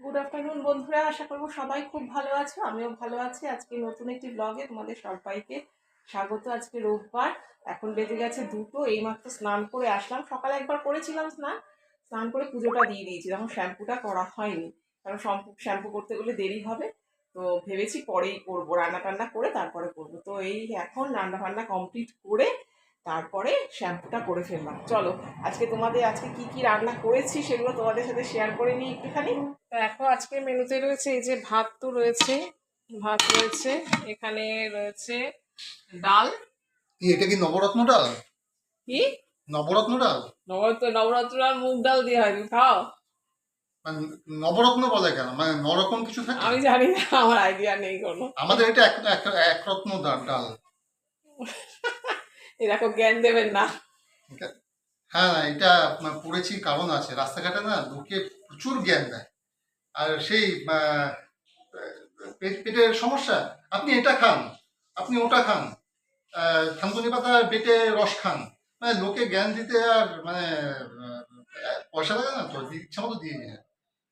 Good afternoon বন্ধুরা। আশা করব সবাই খুব ভালো আছো, আমিও ভালো আছি। আজকে নতুন একটি ব্লগে তোমাদের সবাইকে স্বাগত। আজকে রোববার, এখন বেজে গেছে দুটো, এইমাত্র স্নান করে আসলাম। সকালে একবার করেছিলাম স্নান স্নান করে পুজোটা দিয়ে দিয়েছি শ্যাম্পুটা করা হয়নি। কারণ শ্যাম্পু শ্যাম্পু করতে গেলে দেরি হবে, তো ভেবেছি পরেই করব, রান্না টান্না করে তারপরে করব। তো এই এখন রান্না বান্না কমপ্লিট করে তারপরে শ্যাম্পুটা করে ফেললাম। চলো আজকে তোমাদের আজকে কি কি রান্না করেছি সেগুলো তোমাদের সাথে শেয়ার করে নিই একটুখানি। দেখো আজকে মেনুতে রয়েছে এই যে ভাত তো রয়েছে ভাত রয়েছে এখানে রয়েছে ডাল। কি এটা কি নবরত্ন ডাল? কি? নবরত্ন ডাল? নবরাত্র নবরাত্র আর মুগ ডাল দিয়ে হয় তুমি খাও? মানে নবরত্ন বলে কেন? মানে নরকম কিছু থাকে? আমি জানি না আমার আইডিয়া নেই কোনো। আমাদের এটা এক এক- একরত্ন ডাল। দেখো জ্ঞান দেবেন না। হ্যাঁ এটা পড়েছি কারণ আছে। রাস্তাঘাটে না লোকে প্রচুর জ্ঞান দেয়। আর সেই পেট পেটের সমস্যা আপনি এটা খান আপনি ওটা খান। থানকুনি পাতা পেটে রস খান। মানে লোকে জ্ঞান দিতে আর মানে পয়সা লাগে না তো ইচ্ছা মতো দিয়ে দিয়ে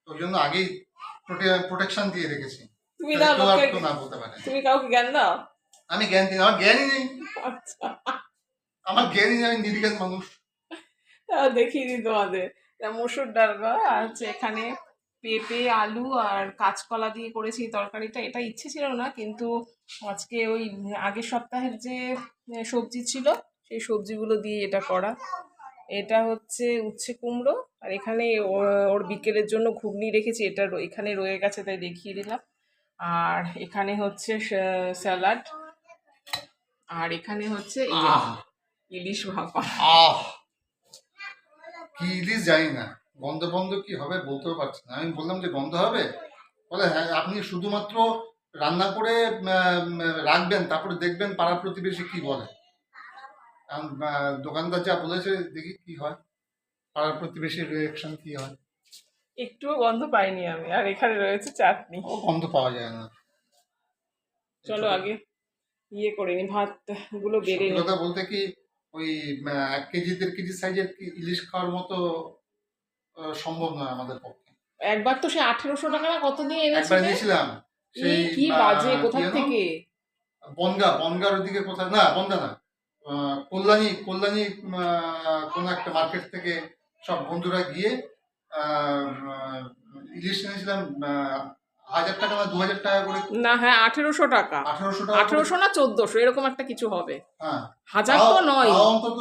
ওই জন্য আগেই প্রোটেকশন দিয়ে রেখেছি। তুমি না বলতে পারে। তুমি কাউকে জ্ঞান দাও? আমি জ্ঞান দিই না, আমার জ্ঞানই নেই। আচ্ছা। আমার জ্ঞানই নেই আমি নির্জ্ঞান মানুষ। তাহলে দেখিয়ে দিই তোমাদের। তা মসুর ডাল গো আর হচ্ছে এখানে পেঁপে আলু আর কাঁচকলা দিয়ে করেছি এই তরকারিটা। এটা ইচ্ছে ছিল না কিন্তু আজকে ওই আগের সপ্তাহের যে সবজি ছিল সেই সবজিগুলো দিয়ে এটা করা। এটা হচ্ছে উচ্ছে কুমড়ো আর এখানে ও- ওর বিকেলের জন্য ঘুগনি রেখেছি এটা রো- এখানে রয়ে গেছে তাই দেখিয়ে দিলাম। আর এখানে হচ্ছে স্যালাড আর এখানে হচ্ছে ইয়ে, ইলিশ ভাপা। আহ কি ইলিশ জানি না। গন্ধ বন্ধ কি হবে বলতেও পারছি না। আমি বললাম যে গন্ধ হবে? বলে হ্যাঁ আপনি শুধুমাত্র রান্না করে রাখবেন তারপরে দেখবেন পাড়া প্রতিবেশী কি বলে। দোকানদার যা বলেছে দেখি কি হয়। পাড়ার প্রতিবেশীর রিয়াকশন কি হয়। একটুও গন্ধ পাইনি আমি আর এখানে রয়েছে চাটনি। ও গন্ধ পাওয়া যায় না। চলো আগে ইয়ে করে নি ভাতগুলো বেড়ে কথা বলতে কি ওই এক কেজি দেড় কেজি সাইজের ইলিশ খাওয়ার মতো সম্ভব নয় আমাদের পক্ষে। একবার তো সে আঠেরোশো টাকা না কত দিয়ে একবার এনেছিলে নিয়েছিলাম কি বাজে কোথা থেকে? বনগা বনগার ওদিকে কোথায়? না বনগা না। কল্যাণী কল্যাণী কোনো একটা মার্কেট থেকে সব বন্ধুরা গিয়ে ইলিশ আহ, হাজার টাকা না দু হাজার টাকা করে? না হ্যাঁ আঠেরোশো টাকা। আঠারোশো টাকা আঠেরোশো না চোদ্দশো এরকম একটা কিছু হবে। হ্যাঁ। হাজার তো নয়। অন্তত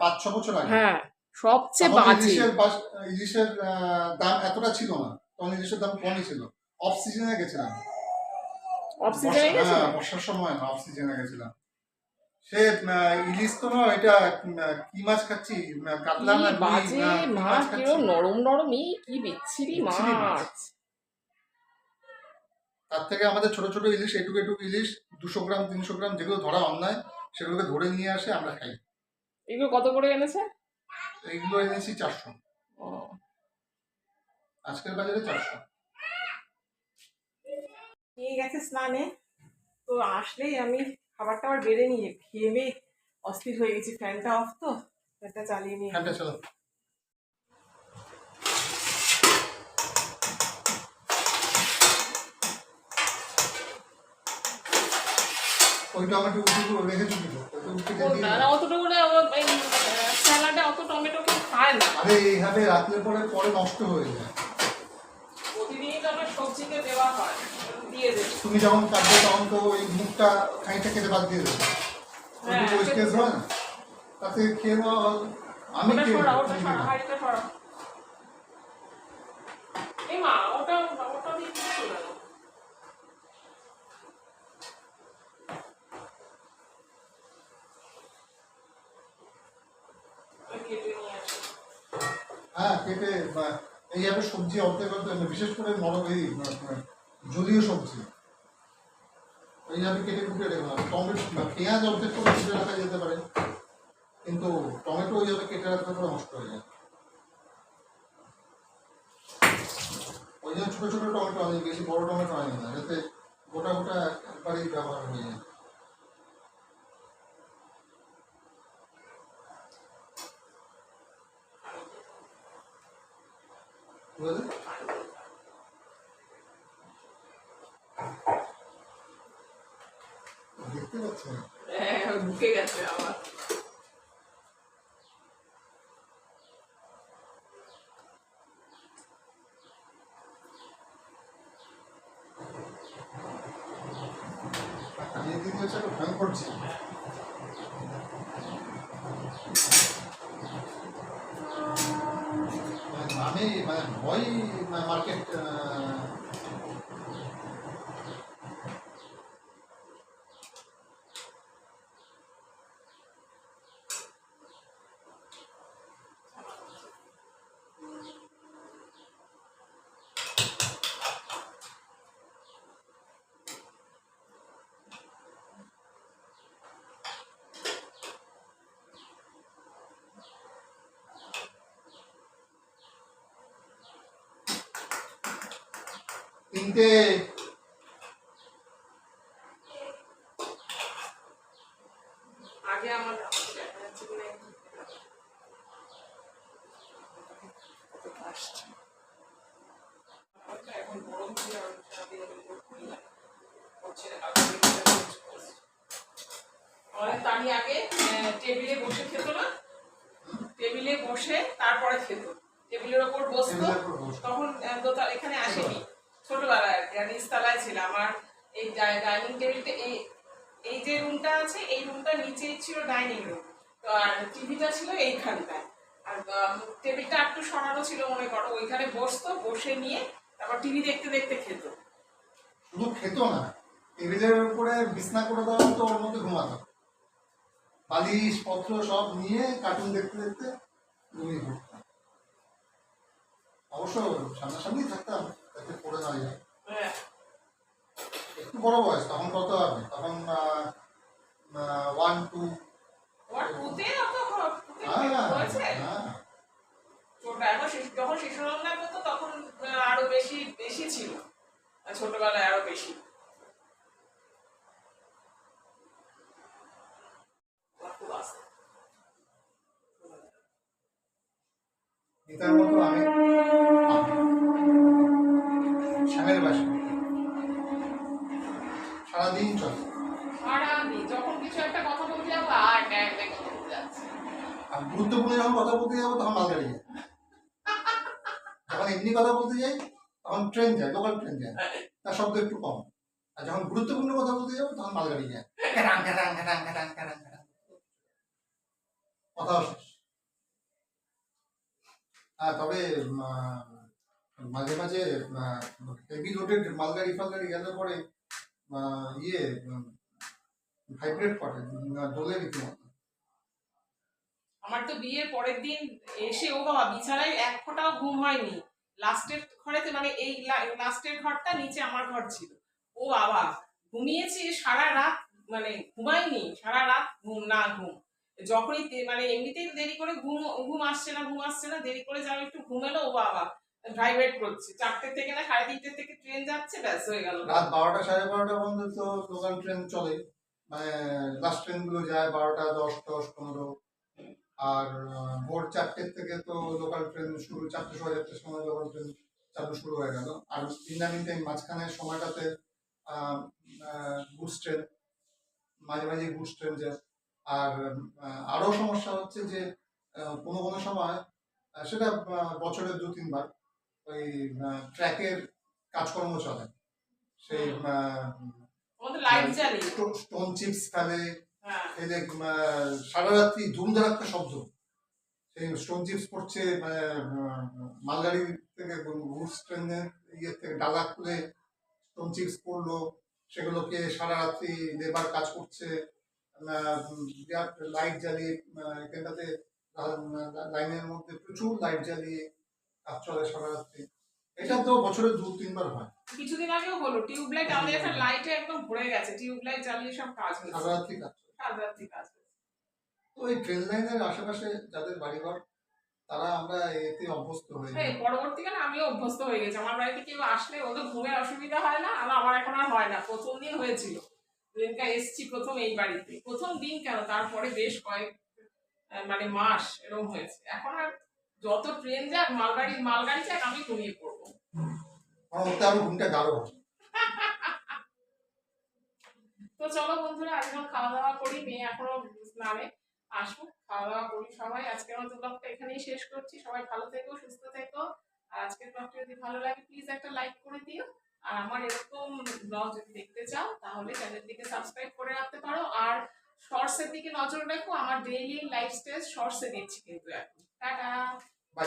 পাঁচ ছ বছর আগে। হ্যাঁ সবচেয়ে বাজে। ইলিশের দাম এতটা ছিল না। তখন ইলিশের দাম কমই ছিল। অফ সিজনে গেছিলাম। অফ সিজনে বর্ষা- গেছে? হ্যাঁ, বর্ষার সময় না অফ সিজনে গেছিলাম। সে ইলিশ তো নয় এটা কি মাছ খাচ্ছি? কাতলা না বাজে কি মাছ? কিরম নরম নরম এই কি বিচ্ছিরি মাছ। তার থেকে আমাদের ছোট ছোট ইলিশ এটুকু এটুকু ইলিশ দুশো গ্রাম তিনশো গ্রাম যেগুলো ধরা অন্যায় সেগুলোকে ধরে নিয়ে আসে আমরা খাই। এগুলো কত করে এনেছে? এইগুলো এনেছি চারশো। ও, আজকের বাজারে চারশো। নিয়ে গেছে স্নানে তো আসলেই আমি খাবার টাবার বেড়ে নিয়ে খেয়ে অস্থির হয়ে গেছি ফ্যানটা অফ তো ফ্যানটা চালিয়ে নিয়ে। হ্যাঁ চলো ওই টমেটো উঠে রেখেছো কি ওটা উঠে দিয়ে কোনটা? না অতটুকু না আমার এই স্যালাডে অত টমেটো কেউ খায় না। আরে এইভাবে রাখলে পরে পরে নষ্ট হয়ে যায়। প্রতিদিনই তো আমার সবজিতে দেওয়া হয় দিয়ে দেবে তুমি যখন কাটবে তখন তো ওই মুখটা খাইটা কেটে বাদ দিয়ে দেবে। হ্যাঁ, ওয়েস্টেজ হয় না? তাতে খেয়ে আমি ওটা খেয়ে সরা ওটা সরা হাড়িটা সরা এই মা ওটা ওটা দিয়ে কিছু ছিল না ওই কেটে নিয়ে আসি হ্যাঁ কেটে বা এইভাবে সবজি অর্ধেক অর্ধেক বিশেষ করে নরম এই জলীয় সবজি। এইভাবে কেটে কুটে রেখে টমেটো বা পেঁয়াজ অর্ধেক করে কেটে রাখা যেতে পারে, কিন্তু টমেটো ওই ওইভাবে কেটে রাখতে পরে নষ্ট হয়ে যায়। ওই জন্য ছোটো ছোটো টমেটো আনি বেশি বড় টমেটো আনি না, যাতে গোটা গোটা একবারেই ব্যবহার হয়ে যায়। দেখতে পাচ্ছেন ঢুকে গেছে আবার দিয়ে দিতে হচ্ছে একটা মানে ভয় মার্কেট তিনটে আগে আমার দেখা যাচ্ছে কিনা একটু কতটা আসছে। আমারটা এখন গরম ছিল, আমি সারাদিন এরকম করে করি না। হচ্ছে না, কালকে দেখতে পাচ্ছি। আমাদের তানি আগে আহ, টেবিলে বসে খেত না? টেবিলে বসে তারপরে খেত। টেবিলের ওপর বসতো উপর বসতো। তখন দোতলা এখানে আসেনি। ছোটবেলায় আর কি, আমি নিচতলায় ছিল আমার এই ডাইনিং টেবিলটা এই এই যে রুমটা আছে, এই রুমটা নিচেই ছিল ডাইনিং রুম তো আর টিভিটা ছিল এইখানটায়। আর টেবিলটা একটু সরানো ছিল, মনে করো। ওইখানে বসতো, বসে নিয়ে তারপর টিভি দেখতে দেখতে খেত। শুধু খেত না টেবিলের উপরে বিছনা করে দেওয়া তো ওর মধ্যে ঘুমাতো। বালিশ পত্র সব নিয়ে কার্টুন দেখতে দেখতে ঘুমিয়ে পড়তাম। অবশ্য সামনাসামনি থাকতাম। পড়ে না হ্যাঁ। একটু বড় বয়স তখন কত হবে? তখন ওয়ান টু হ্যাঁ হ্যাঁ। শিশু যখন শিশু তখন আরও বেশি বেশি ছিল। ছোটবেলায় আরও বেশি। সারাদিন চলে। সারাদিন যখন কিছু একটা কথা বলতে যাব আর ট্যাগ ট্যাগ কথা বলতে যাচ্ছে। আর গুরুত্বপূর্ণ যখন কথা বলতে যাব তখন মালগাড়ি যায়। যখন এমনি কথা বলতে যাই তখন ট্রেন যায় লোকাল ট্রেন যায়। তার শব্দ একটু কম। আর যখন গুরুত্বপূর্ণ কথা বলতে যাব তখন মালগাড়ি যায়। কথাও শেষ। হ্যাঁ তবে মাঝে মাঝে হেভি লোডেড মালগাড়ি ফালগাড়ি গেলে পরে ইয়ে ভাইব্রেট করে দোলে রীতিমতো। আমার তো বিয়ের পরের দিন এসে ও বাবা বিছানায় এক ফোঁটাও ঘুম হয়নি। লাস্টের ঘরেতে মানে এই লাস্টের ঘরটা নিচে আমার ঘর ছিল। ও বাবা, ঘুমিয়েছি সারা রাত মানে ঘুমাইনি, সারা রাত ঘুম, না ঘুম। যখনই মানে এমনিতেই দেরি করে ঘুম ঘুম আসছে না, ঘুম আসছে না, দেরি করে যাও, একটু ঘুমেলো ও বাবা। ভাইব্রেট করছে। থেকে সাড়ে তিনটে থেকে ট্রেন যাচ্ছে রাত বারোটা সাড়ে বারোটা পর্যন্ত তো লোকাল ট্রেন চলে। মানে লাস্ট যায় বারোটা দশ পনেরো। আর ভোর চারটের থেকে তো লোকাল ট্রেন শুরু চারটে সময় লোকাল ট্রেন শুরু হয়ে আর টাইম সময়টাতে গুডস ট্রেন মাঝে মাঝে গুডস ট্রেন যায়। আর আরও সমস্যা হচ্ছে যে কোনো কোনো সময় সেটা আহ, বছরে দু তিনবার ওই ট্র্যাকের কাজকর্ম চলে। সেই স্টোন চিপস ফেলে হ্যাঁ। ফেলে সারা রাত্রি ধুমধার একটা শব্দ। সেই স্টোন চিপস পড়ছে মানে মালগাড়ি থেকে গুডস ট্রেনের ইয়ে থেকে ডালা খুলে স্টোন চিপস পড়ল। সেগুলোকে সারা রাত্রি লেবার কাজ করছে। লাইট জ্বালিয়ে এখানটাতে লাইনের মধ্যে প্রচুর লাইট জ্বালিয়ে কাজ চলে সারা রাত্রি এটা তো বছরে দু তিনবার হয়। কিছুদিন আগেও হলো টিউব লাইট আমাদের এখন লাইটে একদম ভরে গেছে টিউব লাইট জ্বালিয়ে সব কাজ সারা রাত্রি কাজ সারা রাত্রি কাজ তো এই ট্রেন লাইনের আশেপাশে যাদের বাড়িঘর তারা আমরা এতে অভ্যস্ত হয়ে যাই পরবর্তীকালে আমিও অভ্যস্ত হয়ে গেছি। আমার বাড়িতে কেউ আসলে ওদের ঘুমের অসুবিধা হয় না আর আমার এখন আর হয় না। প্রথম দিন হয়েছিল। দিনটা এসছি প্রথম এই বাড়িতে। প্রথম দিন কেন? তারপরে বেশ কয়েক মানে মাস এরকম হয়েছে। এখন আর যত ট্রেন যাক মালগাড়ি মালগাড়ি যাক আমি ঘুমিয়ে পড়ব। ওতে আরও ঘুমটা গাঢ় তো চলো বন্ধুরা আজ এখন খাওয়া দাওয়া করি মেয়ে এখনও স্নানে আসুক খাওয়া দাওয়া করি সবাই। আজকের মতো ব্লগটা এখানেই শেষ করছি। সবাই ভালো থেকো সুস্থ থেকো। আর আজকের ব্লগটা যদি ভালো লাগে প্লিজ একটা লাইক করে দিও। আর আমার এরকম ব্লগ যদি দেখতে চাও তাহলে চ্যানেলটিকে সাবস্ক্রাইব করে রাখতে পারো। আর শর্টসের দিকে নজর রাখো আমার ডেইলি লাইফস্টাইল শর্টসে দিচ্ছি কিন্তু এখন। টাটা! 아!